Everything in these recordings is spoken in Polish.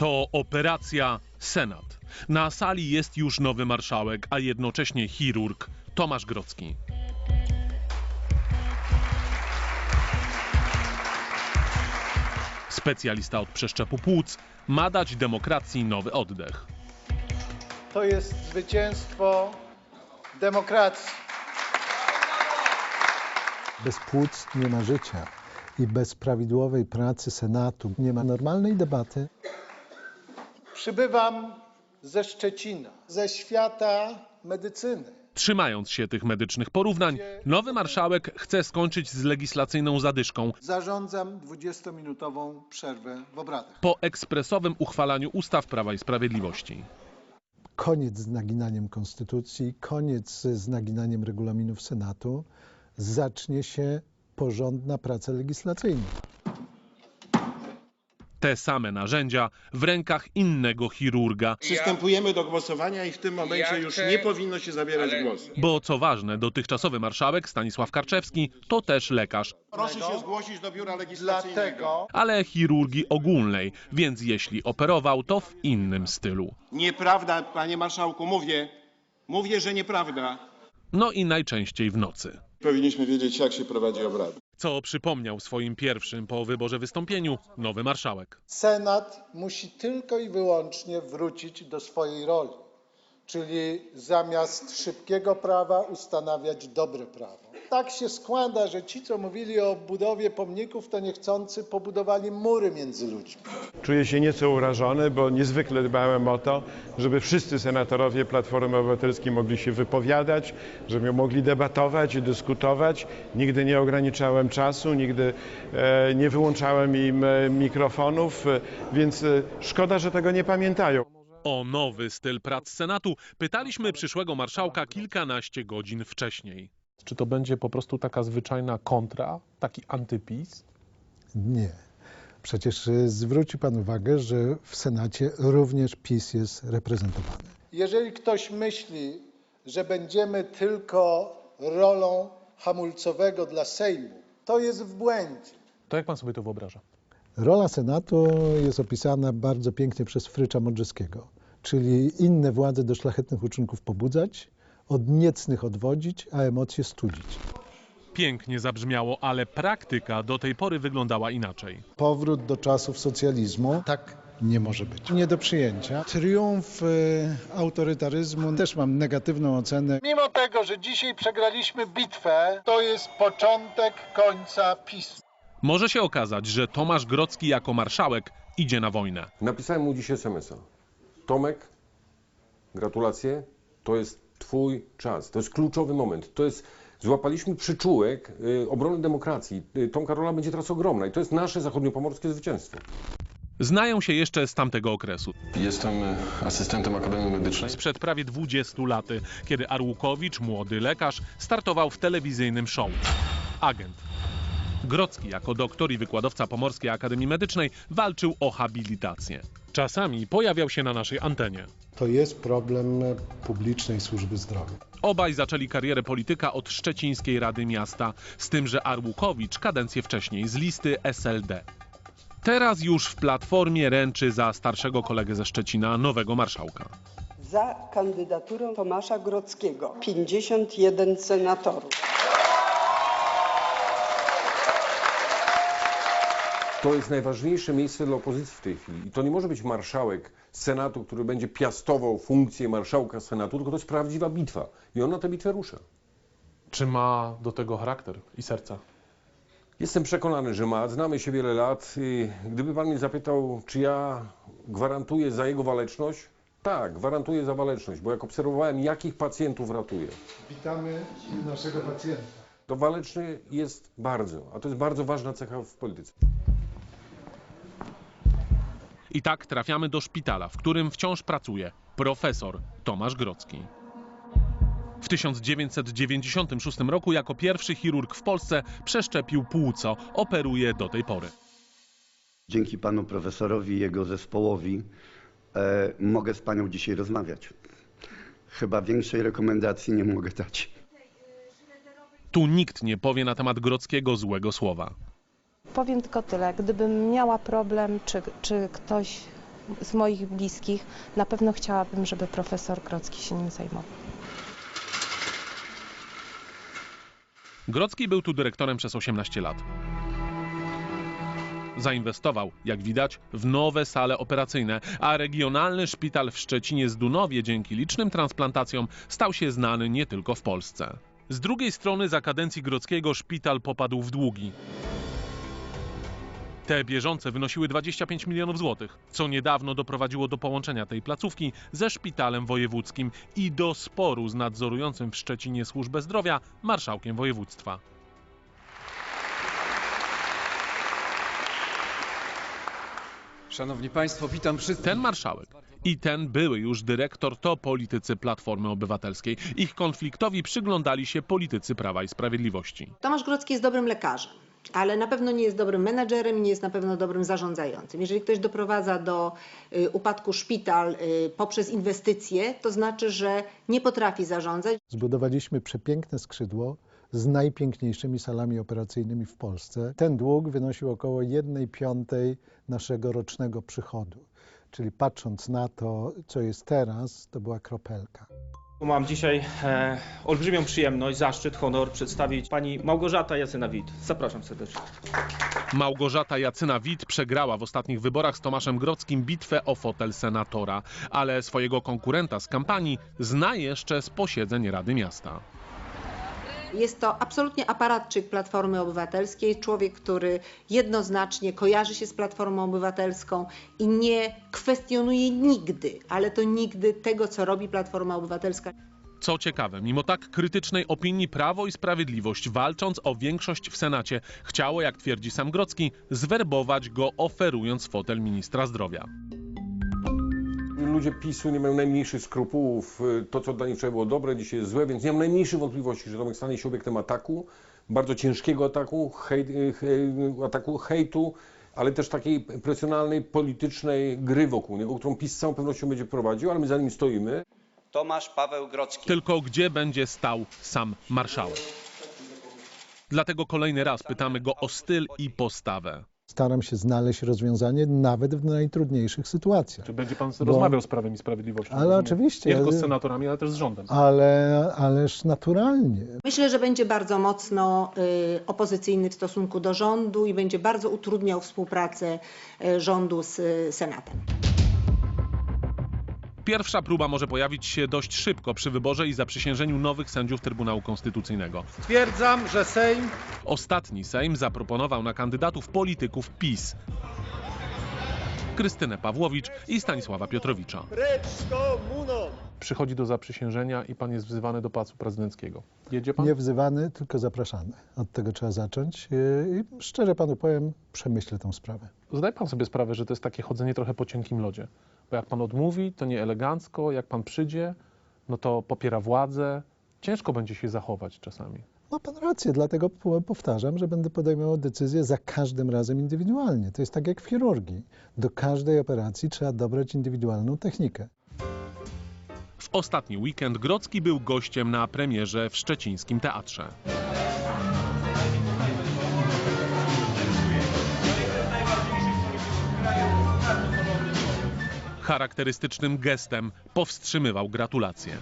To operacja Senat. Na sali jest już nowy marszałek, a jednocześnie chirurg Tomasz Grocki. Specjalista od przeszczepu płuc ma dać demokracji nowy oddech. To jest zwycięstwo demokracji. Bez płuc nie ma życia i bez prawidłowej pracy Senatu nie ma normalnej debaty. Przybywam ze Szczecina, ze świata medycyny. Trzymając się tych medycznych porównań, nowy marszałek chce skończyć z legislacyjną zadyszką Zarządzam 20-minutową przerwę w obradach. po ekspresowym uchwalaniu ustaw Prawa i Sprawiedliwości. Koniec z naginaniem konstytucji, koniec z naginaniem regulaminów Senatu. Zacznie się porządna praca legislacyjna. Te same narzędzia w rękach innego chirurga, Przystępujemy do głosowania i w tym momencie już nie powinno się zabierać głosu. bo co ważne, dotychczasowy marszałek Stanisław Karczewski to też lekarz, Proszę się zgłosić do biura legislacyjnego. Dlatego ale chirurgii ogólnej, więc jeśli operował, to w innym stylu. Nieprawda, panie marszałku, mówię. Mówię, że nieprawda. No i najczęściej w nocy. Powinniśmy wiedzieć, jak się prowadzi obrady. Co przypomniał swoim pierwszym po wyborze wystąpieniu nowy marszałek. Senat musi tylko i wyłącznie wrócić do swojej roli, czyli zamiast szybkiego prawa ustanawiać dobre prawo. Tak się składa, że ci, co mówili o budowie pomników, to niechcący pobudowali mury między ludźmi. Czuję się nieco urażony, bo niezwykle dbałem o to, żeby wszyscy senatorowie Platformy Obywatelskiej mogli się wypowiadać, żeby mogli debatować i dyskutować. Nigdy nie ograniczałem czasu, nigdy e, nie wyłączałem im e, mikrofonów, e, więc e, szkoda, że tego nie pamiętają. O nowy styl prac Senatu pytaliśmy przyszłego marszałka kilkanaście godzin wcześniej. Czy to będzie po prostu taka zwyczajna kontra, taki antypis? Nie. Przecież y, zwróci Pan uwagę, że w Senacie również PiS jest reprezentowany. Jeżeli ktoś myśli, że będziemy tylko rolą hamulcowego dla Sejmu, to jest w błędzie. To jak pan sobie to wyobraża? Rola Senatu jest opisana bardzo pięknie przez Frycza Modrzewskiego, czyli inne władze do szlachetnych uczynków pobudzać, od niecnych odwodzić, a emocje studzić. Pięknie zabrzmiało, ale praktyka do tej pory wyglądała inaczej. Powrót do czasów socjalizmu tak nie może być. Nie do przyjęcia. Triumf y, autorytaryzmu też mam negatywną ocenę. Mimo tego, że dzisiaj przegraliśmy bitwę, to jest początek końca PiSu. Może się okazać, że Tomasz Grocki jako marszałek idzie na wojnę. Napisałem mu dziś SMS-a. Tomek, gratulacje. To jest twój czas. To jest kluczowy moment. To jest, złapaliśmy przyczółek y, obrony demokracji. Y, Tomka rola będzie teraz ogromna i to jest nasze zachodniopomorskie zwycięstwo. Znają się jeszcze z tamtego okresu, Jestem e, asystentem Akademii Medycznej. sprzed prawie 20 lat, kiedy Arłukowicz, młody lekarz, startował w telewizyjnym show. Agent. Grocki, jako doktor i wykładowca Pomorskiej Akademii Medycznej, walczył o habilitację. Czasami pojawiał się na naszej antenie. To jest problem publicznej służby zdrowia. Obaj zaczęli karierę polityka od Szczecińskiej Rady Miasta, z tym, że Arłukowicz kadencję wcześniej z listy SLD. Teraz już w Platformie ręczy za starszego kolegę ze Szczecina, nowego marszałka. za kandydaturą Tomasza Grockiego 51 senatorów. To jest najważniejsze miejsce dla opozycji w tej chwili. I to nie może być marszałek Senatu, który będzie piastował funkcję marszałka Senatu, tylko to jest prawdziwa bitwa. I on na tę bitwę rusza. Czy ma do tego charakter i serca? Jestem przekonany, że ma. Znamy się wiele lat. I Gdyby pan mnie zapytał, czy ja gwarantuję za jego waleczność? Tak, gwarantuję za waleczność, bo jak obserwowałem, jakich pacjentów ratuje, Witamy naszego pacjenta. to waleczny jest bardzo, a to jest bardzo ważna cecha w polityce. I tak trafiamy do szpitala, w którym wciąż pracuje profesor Tomasz Grocki. W 1996 roku jako pierwszy chirurg w Polsce przeszczepił płuco, operuje do tej pory. Dzięki panu profesorowi i jego zespołowi e, mogę z panią dzisiaj rozmawiać. Chyba większej rekomendacji nie mogę dać. Tu nikt nie powie na temat Grockiego złego słowa. Powiem tylko tyle. Gdybym miała problem, czy, czy ktoś z moich bliskich, na pewno chciałabym, żeby profesor Grodzki się nim zajmował. Grodzki był tu dyrektorem przez 18 lat. Zainwestował, jak widać, w nowe sale operacyjne, a regionalny szpital w Szczecinie-Zdunowie dzięki licznym transplantacjom stał się znany nie tylko w Polsce. Z drugiej strony za kadencji Grodzkiego szpital popadł w długi. Te bieżące wynosiły 25 milionów złotych, co niedawno doprowadziło do połączenia tej placówki ze szpitalem wojewódzkim i do sporu z nadzorującym w Szczecinie służbę zdrowia marszałkiem województwa. Szanowni Państwo, witam wszystkich. Ten marszałek i ten były już dyrektor to politycy Platformy Obywatelskiej. Ich konfliktowi przyglądali się politycy Prawa i Sprawiedliwości. Tomasz Grodzki jest dobrym lekarzem, ale na pewno nie jest dobrym menedżerem nie jest na pewno dobrym zarządzającym. Jeżeli ktoś doprowadza do y, upadku szpital y, poprzez inwestycje, to znaczy, że nie potrafi zarządzać. Zbudowaliśmy przepiękne skrzydło z najpiękniejszymi salami operacyjnymi w Polsce. Ten dług wynosił około 1 piątej naszego rocznego przychodu. Czyli patrząc na to, co jest teraz, to była kropelka. Mam dzisiaj e, olbrzymią przyjemność, zaszczyt, honor przedstawić pani Małgorzata Jacyna-Wit. Zapraszam serdecznie. Małgorzata Jacyna-Wit przegrała w ostatnich wyborach z Tomaszem Grodzkim bitwę o fotel senatora, ale swojego konkurenta z kampanii zna jeszcze z posiedzeń Rady Miasta. Jest to absolutnie aparatczyk Platformy Obywatelskiej, człowiek, który jednoznacznie kojarzy się z Platformą Obywatelską i nie kwestionuje nigdy, ale to nigdy tego, co robi Platforma Obywatelska. Co ciekawe, mimo tak krytycznej opinii Prawo i Sprawiedliwość, walcząc o większość w Senacie, chciało, jak twierdzi sam Grodzki, zwerbować go oferując fotel ministra zdrowia. Ludzie PiSu nie mają najmniejszych skrupułów. To, co dla nich wczoraj było dobre, dzisiaj jest złe, więc nie mam najmniejszych wątpliwości, że Tomek stanie się obiektem ataku, bardzo ciężkiego ataku, hejt, hej, ataku hejtu, ale też takiej presjonalnej, politycznej gry wokół niego, którą PiS z całą pewnością będzie prowadził, ale my za nim stoimy. Tomasz Paweł Grodzki. Tylko gdzie będzie stał sam marszałek? Dlatego kolejny raz pytamy go o styl i postawę. Staram się znaleźć rozwiązanie nawet w najtrudniejszych sytuacjach. Czy będzie pan Bo- rozmawiał z Prawem i Sprawiedliwością? Ale rozumiem? oczywiście, Nie tylko z senatorami, ale też z rządem. Ale, ależ naturalnie. Myślę, że będzie bardzo mocno y, opozycyjny w stosunku do rządu i będzie bardzo utrudniał współpracę y, rządu z y, Senatem. Pierwsza próba może pojawić się dość szybko przy wyborze i zaprzysiężeniu nowych sędziów Trybunału Konstytucyjnego. Stwierdzam, że Sejm Ostatni Sejm zaproponował na kandydatów polityków PiS. Krystynę Pawłowicz i Stanisława Piotrowicza. Przychodzi do zaprzysiężenia i pan jest wzywany do Pałacu Prezydenckiego. Jedzie pan? Nie wzywany, tylko zapraszany. Od tego trzeba zacząć. I szczerze panu powiem, przemyślę tą sprawę. Zdaje pan sobie sprawę, że to jest takie chodzenie trochę po cienkim lodzie. Bo jak pan odmówi, to nie elegancko, jak pan przyjdzie, no to popiera władzę. Ciężko będzie się zachować czasami. Ma pan rację, dlatego po- powtarzam, że będę podejmował decyzję za każdym razem indywidualnie. To jest tak jak w chirurgii. Do każdej operacji trzeba dobrać indywidualną technikę. W ostatni weekend Grodzki był gościem na premierze w szczecińskim teatrze. Charakterystycznym gestem powstrzymywał gratulacje.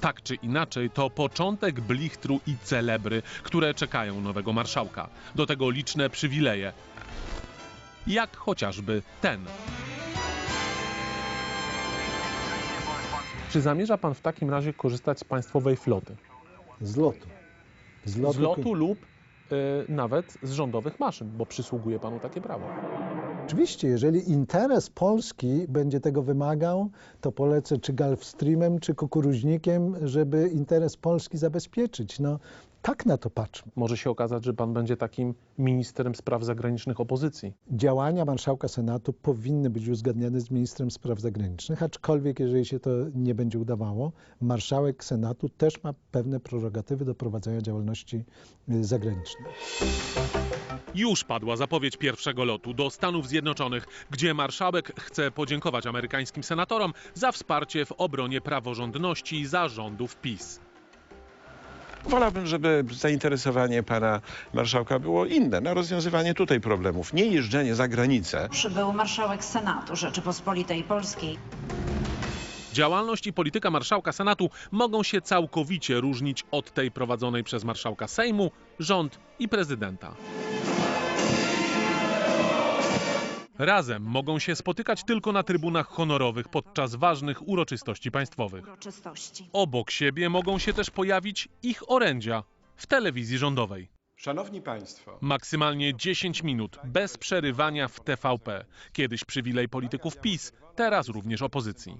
Tak czy inaczej, to początek blichtru i celebry, które czekają nowego marszałka. Do tego liczne przywileje, jak chociażby ten. Czy zamierza pan w takim razie korzystać z państwowej floty? Z lotu. Z lotu, Z lotu lub y, nawet z rządowych maszyn, bo przysługuje panu takie prawo. Oczywiście, jeżeli interes Polski będzie tego wymagał, to polecę czy Gulfstreamem, czy kukuruźnikiem, żeby interes Polski zabezpieczyć. No, tak na to patrzmy. Może się okazać, że pan będzie takim ministrem spraw zagranicznych opozycji. Działania marszałka Senatu powinny być uzgadniane z ministrem spraw zagranicznych, aczkolwiek jeżeli się to nie będzie udawało, marszałek Senatu też ma pewne prerogatywy do prowadzenia działalności y, zagranicznej. Już padła zapowiedź pierwszego lotu do Stanów Zjednoczonych, gdzie marszałek chce podziękować amerykańskim senatorom za wsparcie w obronie praworządności za rządów PiS. Wolałbym, żeby zainteresowanie pana marszałka było inne, na rozwiązywanie tutaj problemów, nie jeżdżenie za granicę. Przybył marszałek Senatu Rzeczypospolitej Polskiej. Działalność i polityka marszałka Senatu mogą się całkowicie różnić od tej prowadzonej przez marszałka Sejmu, rząd i prezydenta. Razem mogą się spotykać tylko na trybunach honorowych podczas ważnych uroczystości państwowych. Uroczystości. Obok siebie mogą się też pojawić ich orędzia w telewizji rządowej. Szanowni Państwo, Maksymalnie 10 minut bez przerywania w TVP. Kiedyś przywilej polityków PiS, teraz również opozycji.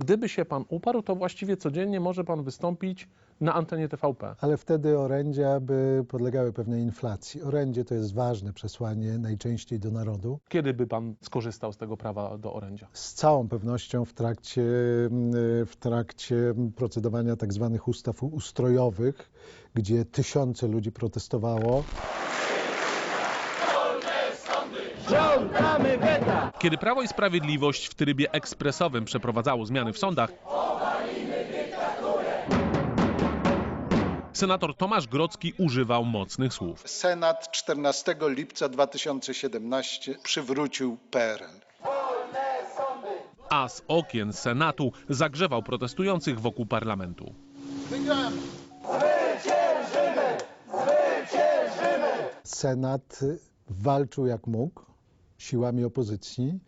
Gdyby się pan uparł, to właściwie codziennie może pan wystąpić na antenie TVP. Ale wtedy orędzia by podlegały pewnej inflacji. Orędzie to jest ważne przesłanie najczęściej do narodu. Kiedy by pan skorzystał z tego prawa do orędzia? Z całą pewnością w trakcie, mm, w trakcie procedowania tak zwanych ustaw ustrojowych, gdzie tysiące ludzi protestowało. Kiedy Prawo i Sprawiedliwość w trybie ekspresowym przeprowadzało zmiany w sądach, senator Tomasz Grocki używał mocnych słów. Senat 14 lipca 2017 przywrócił PRL. A z okien Senatu zagrzewał protestujących wokół parlamentu. Senat walczył jak mógł siłami opozycji,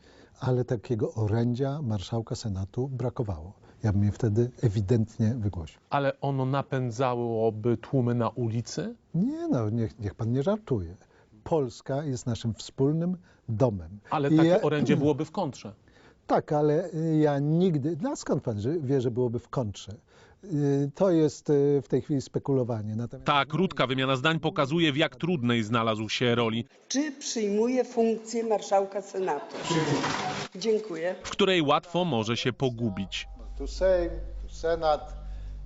ale takiego orędzia marszałka Senatu brakowało. Ja bym je wtedy ewidentnie wygłosił. Ale ono napędzałoby tłumy na ulicy? Nie no, niech, niech pan nie żartuje. Polska jest naszym wspólnym domem. Ale I takie ja- orędzie byłoby w kontrze. Tak, ale y, ja nigdy. No skąd pan wie, że byłoby w kontrze? Y, To jest y, w tej chwili spekulowanie. Natomiast Ta krótka wymiana zdań pokazuje, w jak trudnej znalazł się roli, Czy przyjmuje funkcję marszałka Senatu? Dziękuję. w której łatwo może się pogubić. Tu Sejm, tu Senat,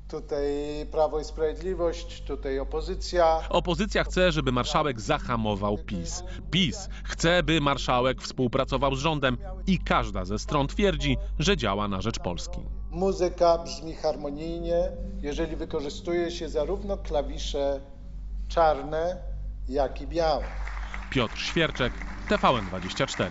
tutaj Prawo i Sprawiedliwość, tutaj opozycja. Opozycja chce, żeby marszałek zahamował PiS. PiS chce, by marszałek współpracował z rządem i każda ze stron twierdzi, że działa na rzecz Polski. Muzyka brzmi harmonijnie, jeżeli wykorzystuje się zarówno klawisze czarne, jak i białe. Piotr Świerczek, TVN24.